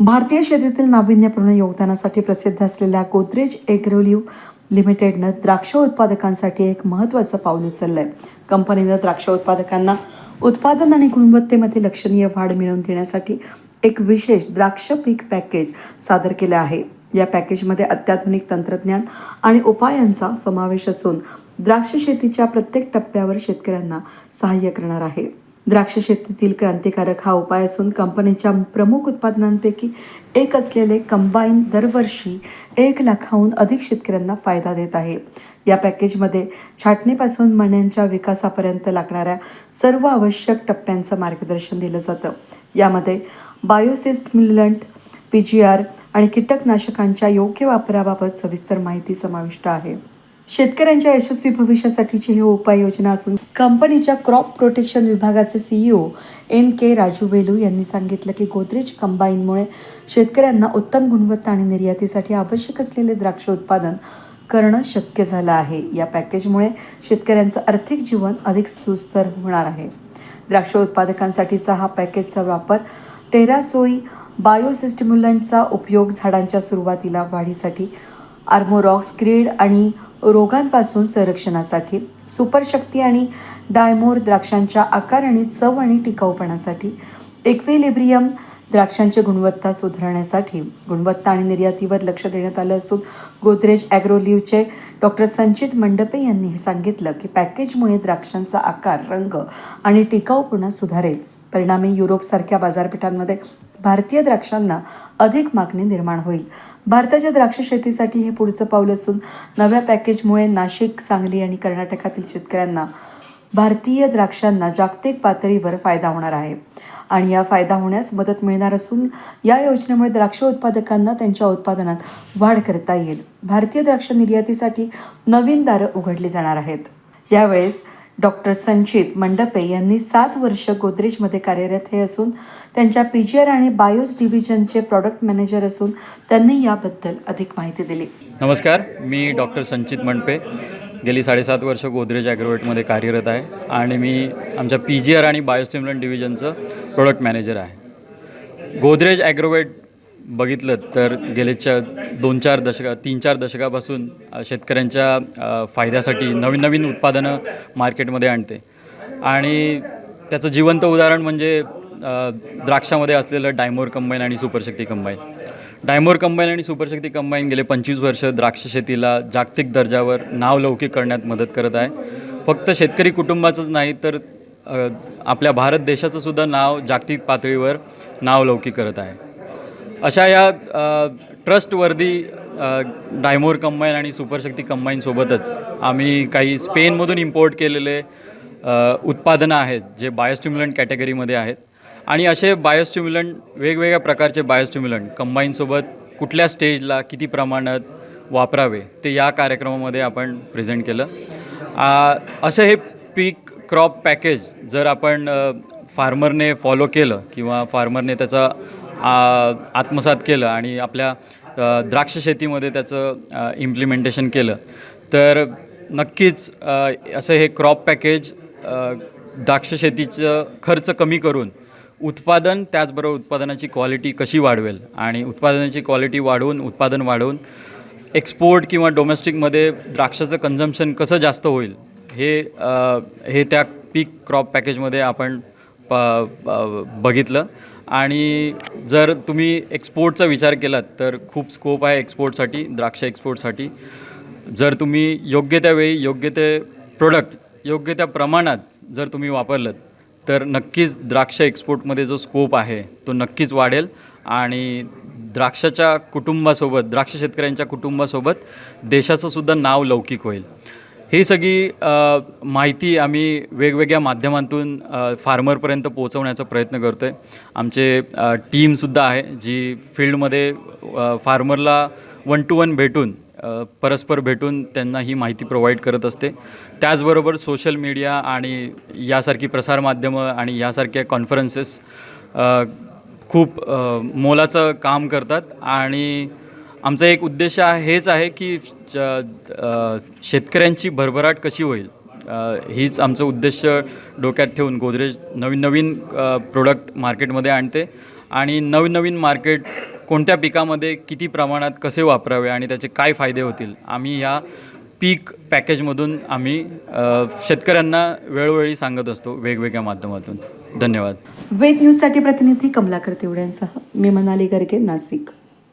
भारतीय शेतीतील नाविन्यपूर्ण योगदानासाठी प्रसिद्ध असलेल्या गोदरेज एग्रोलिव्ह लिमिटेडनं द्राक्ष उत्पादकांसाठी एक महत्त्वाचं पाऊल उचललंय. कंपनीनं द्राक्ष उत्पादकांना उत्पादन आणि गुणवत्तेमध्ये लक्षणीय वाढ मिळवून देण्यासाठी एक विशेष द्राक्ष पीक पॅकेज सादर केलं आहे. या पॅकेजमध्ये अत्याधुनिक तंत्रज्ञान आणि उपायांचा समावेश असून द्राक्ष शेतीच्या प्रत्येक टप्प्यावर शेतकऱ्यांना सहाय्य करणार आहे. द्राक्ष शेतीतील क्रांतिकारक हा उपाय असून कंपनीच्या प्रमुख उत्पादनांपैकी एक असलेले कंबाईन दरवर्षी एक लाखाहून अधिक शेतकऱ्यांना फायदा देत आहे. या पॅकेजमध्ये छाटणीपासून मण्यांच्या विकासापर्यंत लागणाऱ्या सर्व आवश्यक टप्प्यांचं मार्गदर्शन दिलं जातं. यामध्ये बायोसिस्टम्युलंट पी जी आर आणि कीटकनाशकांच्या योग्य वापराबाबत सविस्तर माहिती समाविष्ट आहे. शेतकऱ्यांच्या यशस्वी भविष्यासाठीची ही उपाययोजना असून कंपनीच्या क्रॉप प्रोटेक्शन विभागाचे CEO N K Raju Velu यांनी सांगितलं की गोदरेज कंबाईनमुळे शेतकऱ्यांना उत्तम गुणवत्ता आणि निर्यातीसाठी आवश्यक असलेले द्राक्ष उत्पादन करणं शक्य झालं आहे. या पॅकेजमुळे शेतकऱ्यांचं आर्थिक जीवन अधिक सुस्तर होणार आहे. द्राक्ष उत्पादकांसाठीचा हा पॅकेजचा वापर टेरासोई बायोसिस्टिम्युलंटचा उपयोग झाडांच्या सुरुवातीला वाढीसाठी आर्मोरॉक्स ग्रेड आणि रोगांपासून संरक्षणासाठी सुपरशक्ती आणि डायमोर द्राक्षांच्या आकार आणि चव आणि टिकाऊपणासाठी एक्विलिब्रियम द्राक्षांची गुणवत्ता सुधारण्यासाठी गुणवत्ता आणि निर्यातीवर लक्ष देण्यात आलं असून गोदरेज ॲग्रोलिव्हचे डॉक्टर संचित मंडपे यांनी हे सांगितलं की पॅकेजमुळे द्राक्षांचा आकार रंग आणि टिकाऊपणा सुधारेल. परिणामी युरोपसारख्या बाजारपेठांमध्ये भारतीय द्राक्षांना अधिक मागणी निर्माण होईल. भारताच्या द्राक्ष शेतीसाठी हे पुढचं पाऊल असून नव्या पॅकेजमुळे नाशिक सांगली आणि कर्नाटकातील शेतकऱ्यांना भारतीय द्राक्षांना जागतिक पातळीवर फायदा होणार आहे. आणि या फायदा होण्यास मदत मिळणार असून या योजनेमुळे द्राक्ष उत्पादकांना त्यांच्या उत्पादनात वाढ करता येईल. भारतीय द्राक्ष निर्यातीसाठी नवीन दारं उघडली जाणार आहेत. यावेळेस डॉक्टर संचित मंडपे यांनी सात वर्ष गोदरेजमध्ये कार्यरत हे असून त्यांच्या पी जी आर आणि बायोस डिव्हिजनचे प्रॉडक्ट मॅनेजर असून त्यांनी याबद्दल अधिक माहिती दिली. नमस्कार मी डॉक्टर संचित मंडपे. गेली साडेसात वर्ष गोदरेज ॲग्रोवेटमध्ये कार्यरत आहे आणि मी आमच्या पी जी आर आणि बायोस्टिम्युलन डिव्हिजनचं प्रोडक्ट मॅनेजर आहे. गोदरेज ॲग्रोवेट बघितलं तर गेल्याच्या दोन चार दशका तीन चार दशकापासून शेतकऱ्यांच्या फायद्यासाठी नवीन नवीन उत्पादनं मार्केटमध्ये आणते. आणि त्याचं जिवंत उदाहरण म्हणजे द्राक्षामध्ये असलेलं डायमोर कंबाईन आणि सुपरशक्ती कंबाईन. डायमोर कंबाईन आणि सुपरशक्ती कंबाईन गेले पंचवीस वर्ष द्राक्ष शेतीला जागतिक दर्जावर नावलौकिक करण्यात मदत करत आहे. फक्त शेतकरी कुटुंबाचंच नाही तर आपल्या भारत देशाचं सुद्धा नाव जागतिक पातळीवर नावलौकिक करत आहे. अशा या ट्रस्टवर्दी डायमोर कंबाईन आणि सुपरशक्ती कंबाईनसोबतच आम्ही काही स्पेनमधून इम्पोर्ट केलेले उत्पादनं आहेत जे बायोस्टिम्युलंट कॅटेगरीमध्ये आहेत. आणि असे बायोस्टिम्युलंट वेगवेगळ्या प्रकारचे बायोस्टिम्युलंट कंबाईनसोबत कुठल्या स्टेजला किती प्रमाणात वापरावे ते या कार्यक्रमामध्ये आपण प्रेझेंट केलं. असं हे पीक क्रॉप पॅकेज जर आपण फार्मरने फॉलो केलं किंवा फार्मरने त्याचा आ, आत्मसात केलं आणि आपल्या द्राक्ष शेतीमध्ये त्याचं इम्प्लिमेंटेशन केलं. तर नक्कीच असं हे क्रॉप पॅकेज द्राक्ष शेतीचं खर्च कमी करून उत्पादन त्याचबरोबर उत्पादनाची क्वालिटी कशी वाढवेल आणि उत्पादनाची क्वालिटी वाढवून उत्पादन वाढवून एक्सपोर्ट किंवा डोमेस्टिकमध्ये द्राक्षाचं कन्झम्पशन कसं जास्त होईल हे हे त्या पीक क्रॉप पॅकेजमध्ये आपण प बघितलं. आणि जर तुम्ही एक्सपोर्टचा विचार केलात तर खूप स्कोप आहे एक्सपोर्टसाठी द्राक्ष एक्सपोर्टसाठी. जर तुम्ही योग्य त्या वेळी योग्य ते प्रोडक्ट योग्य त्या प्रमाणात जर तुम्ही वापरलं तर नक्कीच द्राक्ष एक्सपोर्टमध्ये जो स्कोप आहे तो नक्कीच वाढेल. आणि द्राक्षाच्या कुटुंबासोबत द्राक्ष शेतकऱ्यांच्या कुटुंबासोबत देशाचं सुद्धा नाव लौकिक होईल. ही सगळी माहिती आम्ही वेगवेगळ्या माध्यमांतून फार्मरपर्यंत पोहोचवण्याचा प्रयत्न करतो आहे आमचे टीमसुद्धा आहे जी फील्डमध्ये फार्मरला वन टू वन भेटून परस्पर भेटून त्यांना ही माहिती प्रोव्हाइड करत असते. त्याचबरोबर सोशल मीडिया आणि यासारखी प्रसारमाध्यमं आणि यासारख्या कॉन्फरन्सेस खूप मोलाचं काम करतात. आणि आमचा एक उद्देश आहे हेच आहे की च- शेतकऱ्यांची भरभराट कशी होईल? हीच आमचं उद्देश डोक्यात ठेवून गोदरेज नवीन नवीन प्रोडक्ट मार्केटमध्ये आणते आणि नवीन नवीन मार्केट कोणत्या पिकामध्ये किती प्रमाणात कसे वापरावे आणि त्याचे काय फायदे होतील? आम्ही ह्या पीक पॅकेजमधून आम्ही शेतकऱ्यांना वेळोवेळी सांगत असतो वेगवेगळ्या माध्यमातून. धन्यवाद. वेद न्यूजसाठी प्रतिनिधी कमलाकर तिवड्यांसह मी मनाली गर्गे नाशिक.